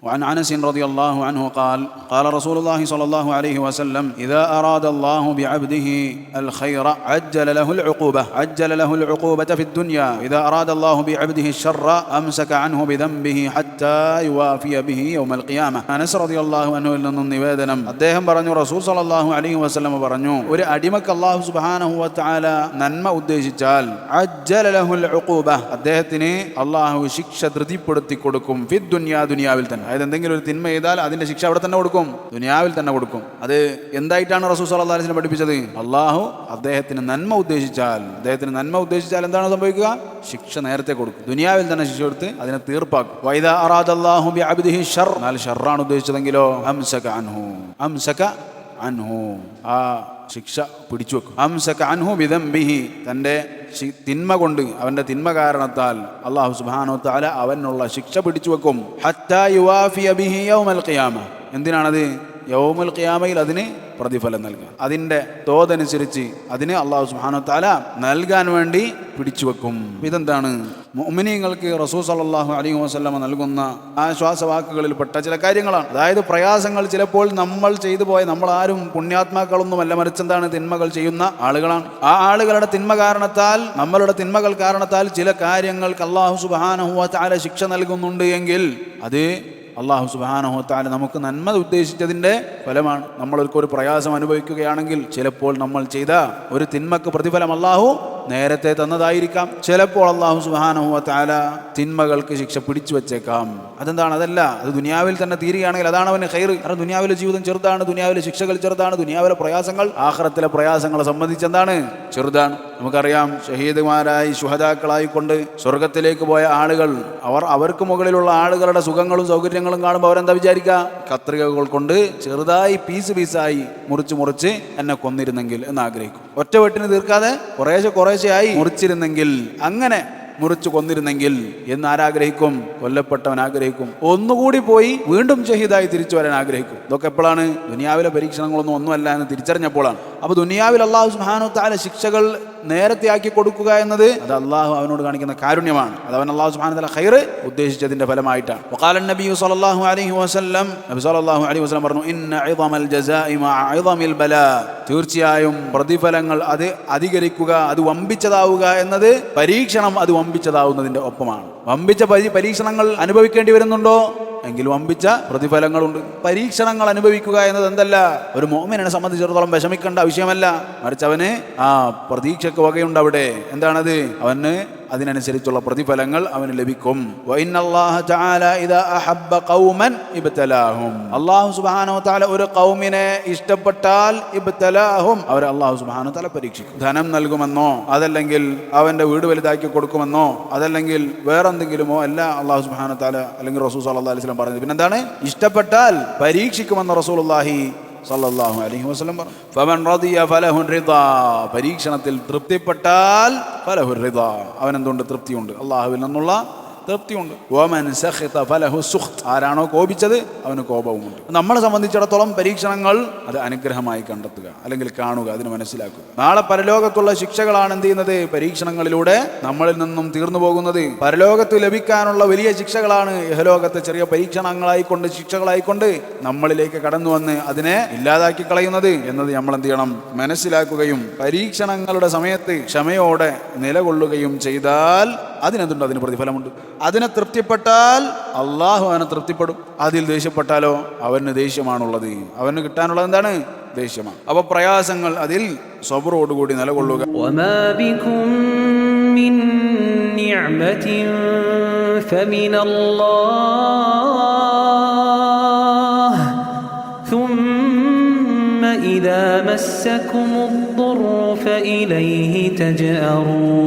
وعن انس رضي الله عنه قال قال رسول الله صلى الله عليه وسلم اذا اراد الله بعبده الخير عجل له العقوبه عجل له العقوبه في الدنيا اذا اراد الله بعبده الشر امسك عنه بذنبه حتى يوافي به يوم القيامه അനസ് റളിയല്ലാഹു അൻഹുവിൽ നിന്നും നിവേദനം അദ്ദേഹം പറഞ്ഞു റസൂൽ സല്ലല്ലാഹു അലൈഹി വസല്ലം പറഞ്ഞു ഒരു അടിമക്ക് അല്ലാഹു സുബ്ഹാനഹു വ തആല നന്മ ഉദ്ദേശിച്ചാൽ അജ്ജല ലഹുൽ ഉഖൂബ അദ്ദേഹത്തിന് അള്ളാഹു ശിക്ഷ ധൃതിപ്പെടുത്തി കൊടുക്കും ഫിദ് ദുനിയാ ദുനിയാവിൽ തന്നെ അതായത് എന്തെങ്കിലും ഒരു തിന്മ ചെയ്താൽ അതിന്റെ ശിക്ഷ അവിടെ തന്നെ കൊടുക്കും ദുനിയാവിൽ തന്നെ കൊടുക്കും. അത് എന്തായിട്ടാണ് അലൈഹി വസല്ലം പഠിപ്പിച്ചത്? അള്ളാഹു അദ്ദേഹത്തിന് നന്മ ഉദ്ദേശിച്ചാൽ അദ്ദേഹത്തിന് നന്മ ഉദ്ദേശിച്ചാൽ എന്താണ് സംഭവിക്കുക? ശിക്ഷ നേരത്തെ കൊടുക്കും. ദുനിയാവിൽ തന്നെ ശിക്ഷ കൊടുത്ത് അതിനെ തീർപ്പാക്കും. എന്നാൽ ഷർറാണ് ഉദ്ദേശിച്ചതെങ്കിലോ? അൻഹു അംസക അൻഹു. ആ ശിക്ഷ പിടിച്ചു വെക്കും. അംസക അൻഹു ബിദംബിഹി. തന്റെ തിന്മ കൊണ്ട് അവന്റെ തിന്മ കാരണത്താൽ അള്ളാഹു സുബ്ഹാനഹു താല അവനുള്ള ശിക്ഷ പിടിച്ചു വെക്കും. ഹത്താ യുവാഫി ബിഹി യൗമൽ ഖിയാമ. എന്തിനാണത്? യൗമൽ ഖിയാമയിൽ അതിന് പ്രതിഫലം നൽകുക. അതിന്റെ തോതനുസരിച്ച് അതിനെ അള്ളാഹു സുബ്ഹാനഹു തആല നൽകാൻ വേണ്ടി പിടിച്ചു വെക്കും. ഇതെന്താണ്? മുഅ്മിനീങ്ങൾക്ക് റസൂൽ സല്ലല്ലാഹു അലൈഹി വസ്ലമ നൽകുന്ന ആശ്വാസവാക്കുകളിൽപ്പെട്ട ചില കാര്യങ്ങളാണ്. അതായത് പ്രയാസങ്ങൾ ചിലപ്പോൾ നമ്മൾ ചെയ്തു പോയ നമ്മൾ ആരും പുണ്യാത്മാക്കളൊന്നുമല്ല. മറിച്ചെന്താണ്? തിന്മകൾ ചെയ്യുന്ന ആളുകളാണ്. ആ ആളുകളുടെ തിന്മ കാരണത്താൽ നമ്മളുടെ തിന്മകൾ കാരണത്താൽ ചില കാര്യങ്ങൾക്ക് അള്ളാഹു സുബ്ഹാനഹു വ തആല ശിക്ഷ നൽകുന്നുണ്ട് എങ്കിൽ അത് അള്ളാഹു സുബാനഹോത്താൽ നമുക്ക് നന്മ ഉദ്ദേശിച്ചതിന്റെ ഫലമാണ്. നമ്മൾക്ക് ഒരു പ്രയാസം അനുഭവിക്കുകയാണെങ്കിൽ ചിലപ്പോൾ നമ്മൾ ചെയ്ത ഒരു തിന്മക്ക് പ്രതിഫലം അള്ളാഹു നേരത്തെ തന്നതായിരിക്കാം. ചിലപ്പോൾ അള്ളാഹു സുബാനഹുവത്താല തിന്മകൾക്ക് ശിക്ഷ പിടിച്ചു വെച്ചേക്കാം. അതെന്താണ്? അതല്ല. അത് ദുനിയാവിൽ തന്നെ തീരുകയാണെങ്കിൽ അതാണ് അവന് ഹൈർ കാരണം ദുനിയാവിലെ ജീവിതം ചെറുതാണ് ദുനിയാവിലെ ശിക്ഷകൾ ചെറുതാണ് ദുനിയാവിലെ പ്രയാസങ്ങൾ ആഹ്റത്തിലെ പ്രയാസങ്ങളെ സംബന്ധിച്ച് എന്താണ്? ചെറുതാണ്. നമുക്കറിയാം ഷഹീദുമാരായി ശുഹതാക്കളായിക്കൊണ്ട് സ്വർഗത്തിലേക്ക് പോയ ആളുകൾ അവർ അവർക്ക് മുകളിലുള്ള ആളുകളുടെ സുഖങ്ങളും സൗകര്യങ്ങളും കാണുമ്പോൾ അവരെന്താ വിചാരിക്കുക? കത്രികകൾ കൊണ്ട് ചെറുതായി പീസ് പീസായി മുറിച്ച് മുറിച്ച് എന്നെ കൊന്നിരുന്നെങ്കിൽ എന്ന് ആഗ്രഹിക്കും. ഒറ്റ വെട്ടിന് തീർക്കാതെ കുറേശ്ശെ കുറേശ്ശെയായി മുറിച്ചിരുന്നെങ്കിൽ അങ്ങനെ മുറിച്ചു കൊന്നിരുന്നെങ്കിൽ എന്ന് ആരാഗ്രഹിക്കും? കൊല്ലപ്പെട്ടവൻ ആഗ്രഹിക്കും. ഒന്നുകൂടി പോയി വീണ്ടും ഷഹീദായി തിരിച്ചു വരാൻ ആഗ്രഹിക്കും. ഇതൊക്കെ എപ്പോഴാണ്? ദുനിയാവിലെ പരീക്ഷണങ്ങളൊന്നും ഒന്നുമല്ല എന്ന് തിരിച്ചറിഞ്ഞപ്പോഴാണ്. അപ്പൊ ദുനിയാവിൽ അള്ളാഹു സുഹാനു താല ശിക്ഷകൾ നേരത്തെ ആക്കി കൊടുക്കുക എന്നത് അത് അള്ളാഹു അവനോട് കാണിക്കുന്ന കാരുണ്യമാണ്. അത് അവൻ അള്ളാഹു സുബാന ഖൈർ ഉദ്ദേശിച്ചതിന്റെ ഫലമായിട്ടാണ്. സല്ലല്ലാഹു അലൈഹി വസല്ലം നബി സല്ലല്ലാഹു അലൈഹി വസല്ലം പറഞ്ഞു ഇന്ന തീർച്ചയായും പ്രതിഫലങ്ങൾ അത് അധികരിക്കുക അത് വമ്പിച്ചതാവുക എന്നത് പരീക്ഷണം അത് വമ്പിച്ചതാവുന്നതിന്റെ ഒപ്പമാണ്. വമ്പിച്ച പരീക്ഷണങ്ങൾ അനുഭവിക്കേണ്ടി വരുന്നുണ്ടോ? എങ്കിൽ അമ്പിച്ച പ്രതിഫലങ്ങളുണ്ട്. പരീക്ഷണങ്ങൾ അനുഭവിക്കുക എന്നത് എന്തല്ല? ഒരു മോമിനെ സംബന്ധിച്ചിടത്തോളം വിഷമിക്കേണ്ട ആവശ്യമല്ല. മറിച്ച് അവന് ആ പ്രതീക്ഷയ്ക്ക് വകയുണ്ട് അവിടെ. എന്താണത്? അവന് അതിനനുസരിച്ചുള്ള പ്രതിഫലങ്ങൾ അവന് ലഭിക്കും. അള്ളാഹു സുബാനോ വതആല ഒരു ഖൗമിനെ ഇഷ്ടപ്പെട്ടാൽ ഇബ്തലാഹും. അവരെ അല്ലാഹു സുബ്ഹാനഹു താല പരീക്ഷിക്കും. ധനം നൽകുമെന്നോ അതല്ലെങ്കിൽ അവന്റെ വീട് വലുതാക്കി കൊടുക്കുമെന്നോ അതല്ലെങ്കിൽ വേറെന്തെങ്കിലുമോ അല്ല അള്ളാഹു സുബ്ഹാനഹു താല അല്ലെങ്കിൽ റസൂൽ അള്ളാഹു അലൈഹി വസല്ലം പറഞ്ഞത്. പിന്നെന്താണ്? ഇഷ്ടപ്പെട്ടാൽ പരീക്ഷിക്കുമെന്ന് റസൂലുള്ളാഹി സല്ലല്ലാഹു അലഹി വസ്ലം പറഞ്ഞു. ഫമൻ റദിയ പരീക്ഷണത്തിൽ തൃപ്തിപ്പെട്ടാൽ ഫലഹു റിദാ. അവൻ എന്തുണ്ട് തൃപ്തിയുണ്ട്? അള്ളാഹുവിൽ നിന്നുള്ള തൃപ്തിയുണ്ട്. ആരാണോ കോപിച്ചത് അവന് കോപവുമുണ്ട്. നമ്മളെ സംബന്ധിച്ചിടത്തോളം പരീക്ഷണങ്ങൾ അത് അനുഗ്രഹമായി കണ്ടെത്തുക അല്ലെങ്കിൽ കാണുക അതിന് മനസ്സിലാക്കുക. നാളെ പരലോകത്തുള്ള ശിക്ഷകളാണ് എന്ത് ചെയ്യുന്നത്? പരീക്ഷണങ്ങളിലൂടെ നമ്മളിൽ നിന്നും തീർന്നു പോകുന്നത്. പരലോകത്ത് ലഭിക്കാനുള്ള വലിയ ശിക്ഷകളാണ് ഇഹലോകത്തെ ചെറിയ പരീക്ഷണങ്ങളായിക്കൊണ്ട് ശിക്ഷകളായിക്കൊണ്ട് നമ്മളിലേക്ക് കടന്നു വന്ന് അതിനെ ഇല്ലാതാക്കി കളയുന്നത് എന്നത് നമ്മൾ എന്ത് ചെയ്യണം? മനസ്സിലാക്കുകയും പരീക്ഷണങ്ങളുടെ സമയത്ത് ക്ഷമയോടെ നിലകൊള്ളുകയും ചെയ്താൽ അതിനെന്തുണ്ട് അതിന് പ്രതിഫലമുണ്ട് അതിനെ തൃപ്തിപ്പെട്ടാൽ അള്ളാഹു അവനെ തൃപ്തിപ്പെടും അതിൽ ദേഷ്യപ്പെട്ടാലോ അവന് ദേഷ്യമാണുള്ളത് അവന് കിട്ടാനുള്ളത് എന്താണ് ദേഷ്യമാണ് അപ്പൊ പ്രയാസങ്ങൾ അതിൽ സ്വബറോടുകൂടി നിലകൊള്ളുക وما بكم من نعمة فمن الله ثم إذا مسكم الضر فإليه تجأرون